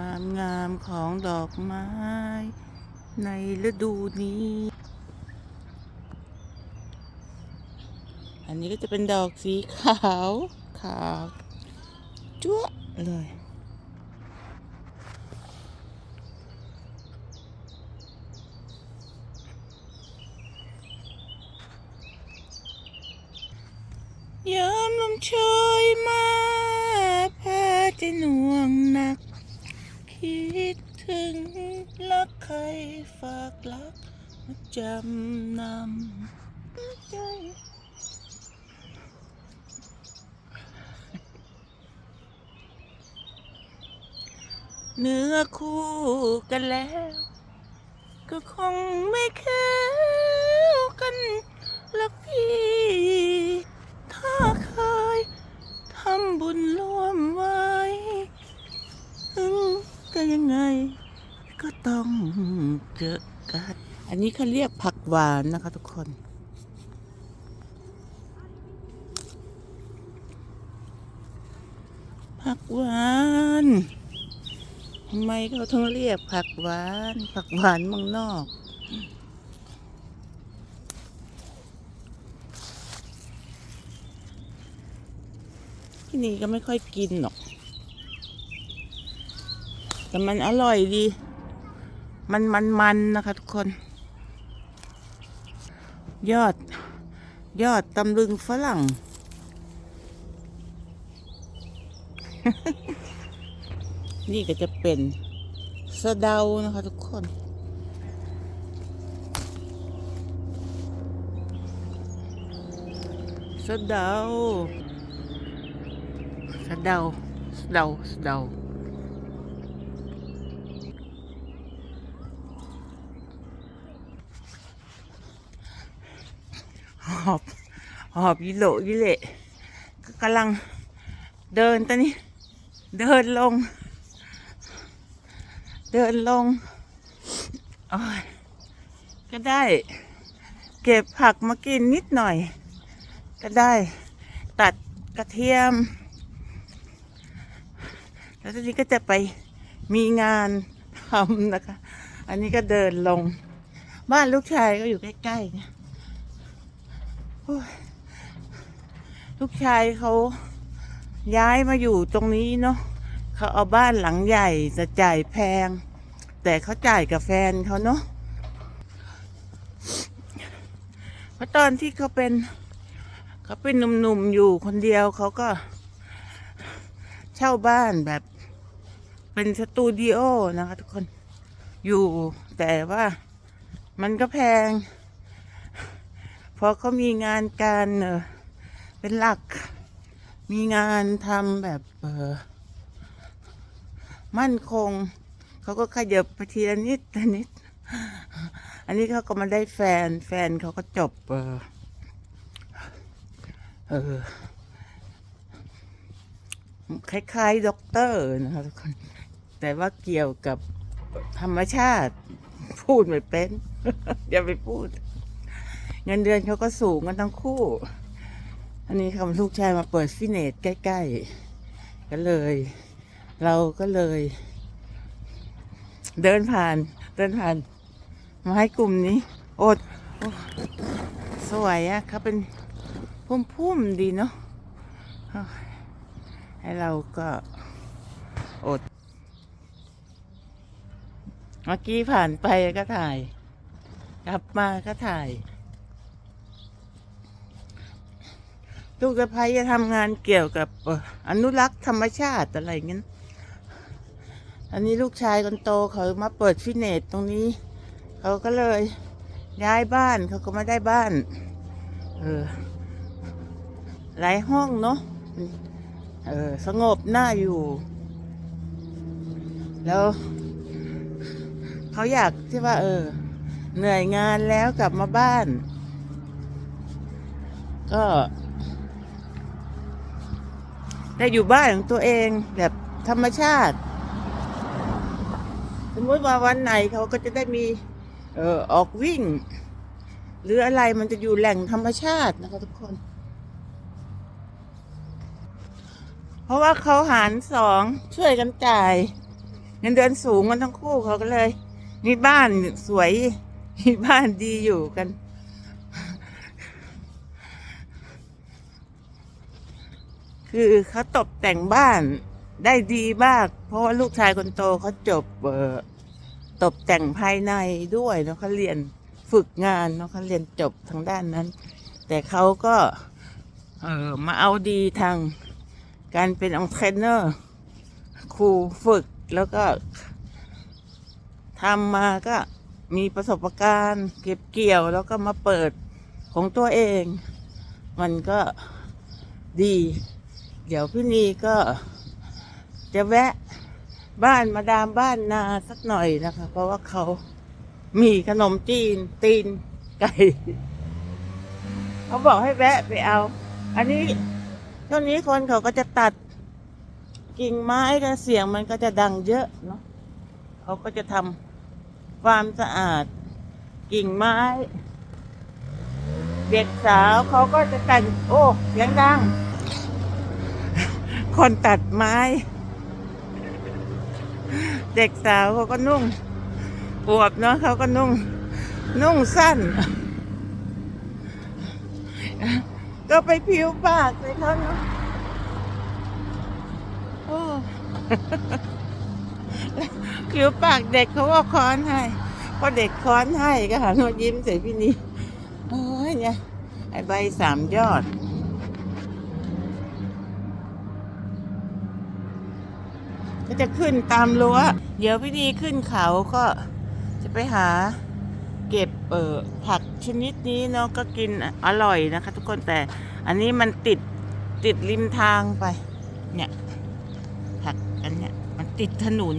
ความงามของดอกไม้ ในฤดูนี้ อันนี้ก็จะเป็นดอกสีขาวขาวจั๊วเลยยามลมโชยมาพาใจหน่วงหนัก คิดถึงรักใครฝากรักมาจำนำใจเนื้อคู่กันแล้ว ก็คงไม่แค่ เจอกัน อันนี้เขาเรียกผักหวานนะคะทุกคนผักหวานทำไมเขาถึงเรียกผักหวาน ผักหวานมืองนอก ที่นี่ก็ไม่ค่อยกินหรอก แต่มันอร่อยดี มันมันมันนะคะทุกคน ยอด ยอดตำลึงฝรั่ง นี่ก็จะเป็นสะเดานะคะทุกคน สะเดา สะเดา สะเดา สะเดา อบ หอบยิโลยิเละก็กำลังเดินตอนนี้ เดินลง เดินลงก็ได้ เก็บผักมากินนิดหน่อย ก็ได้ ตัดกระเทียม แล้วทีนี้ก็จะไปมีงานทำนะคะ อันนี้ก็เดินลง บ้านลูกชายก็อยู่ใกล้ๆเนี่ย ลูกชายเขาย้ายมาอยู่ตรงนี้เนาะเขาเอาบ้านหลังใหญ่จะจ่ายแพง แต่เขาจ่ายกับแฟนเขาเนาะเพราะตอนที่เขาเป็นเขาเป็นหนุ่มๆอยู่คนเดียวเขาก็ เช่าบ้านแบบ เป็นสตูดิโอนะคะทุกคนอยู่แต่ว่ามันก็แพง พอเขามีงานการเออเป็นหลัก มีงานทำแบบเออมั่นคง เขาก็ขยับไปทีละนิดละนิด อันนี้เขาก็มาได้แฟน แฟนเขาก็จบเออเออคล้ายๆด็อกเตอร์นะคะทุกคน แต่ว่าเกี่ยวกับธรรมชาติ พูดไม่เป็น อย่าไปพูด เงินเดือนเขาก็สูงกันทั้งคู่ อันนี้คำลูกชายมาเปิดฟิตเนสใกล้ ๆ ก็เลย เราก็เลย เดินผ่าน เดินผ่าน มาให้กลุ่มนี้โอดอสวยอะเขาเป็นพุ่มๆดีเนาะให้เราก็อด เมื่อกี้ผ่านไปก็ถ่าย กลับมาก็ถ่าย ลูกสะพ้ยจะทำงานเกี่ยวกับเอ่ออนุรักษ์ธรรมชาติอะไรเงี้ยอันนี้ลูกชายคนโตเขามาเปิดฟิตเนสตรงนี้ เขาก็เลยย้ายบ้านเขาก็มาได้บ้าน เออ หลายห้องเนาะเออสงบน่าอยู่ แล้ว เขาอยากที่ว่า เออ เหนื่อยงานแล้วกลับมาบ้าน ก็ ได้อยู่บ้านของตัวเองแบบธรรมชาติ สมมติว่าวันไหนเขาก็จะได้มีเออออกวิ่ง หรืออะไรมันจะอยู่แหล่งธรรมชาตินะคะทุกคน เพราะว่าเขาหารสองช่วยกันจ่ายเงินเดือนสูงกันทั้งคู่เขาก็เลย มีบ้านสวย มีบ้านดีอยู่กัน คือเขาตกแต่งบ้านได้ดีมาก เพราะว่าลูกชายคนโตเขาจบเอ่อตกแต่งภายในด้วยเนาะเขาเรียนฝึกงานเนาะเขาเรียนจบทางด้านนั้น แต่เขาก็เออมาเอาดีทางการเป็นองเทรนเนอร์ครูฝึกแล้วก็ทำมาก็มีประสบการณ์ เก็บเกี่ยวแล้วก็มาเปิดของตัวเอง มันก็ดี เดี๋ยวพี่นีก็จะแวะบ้านมาดามบ้านนาสักหน่อยนะคะ เพราะว่าเขามีขนมจีน ตีนไก่เขาบอกให้แวะไปเอา อันนี้ช่วงนี้คนเขาก็จะตัดกิ่งไม้ก็เสียงมันก็จะดังเยอะเนาะเขาก็จะทำความสะอาดกิ่งไม้ เด็กสาวเขาก็จะแต่งโอ้เสียงดัง คนตัดไม้ เด็กสาวเขาก็นุ่งอวบเนาะเขาก็นุ่ง นุ่งสั้น ก็ไปผิวปากเลยเขาเนาะโอ้ผิวปากเด็กเขาก็ค้อนให้พอเด็กค้อนให้ก็หันมายิ้มใส่พี่นี่โอ้ยเนี่ยไอใบสามยอด ก็จะขึ้นตามรั้ว เดี๋ยวพี่ดีขึ้นเขาก็จะไปหาเก็บเอ่อผักชนิดนี้เนาะก็กินอร่อยนะคะ ทุกคนแต่อันนี้มันติดติดริมทางไป เนี่ย ผักอันเนี้ยมันติดถนน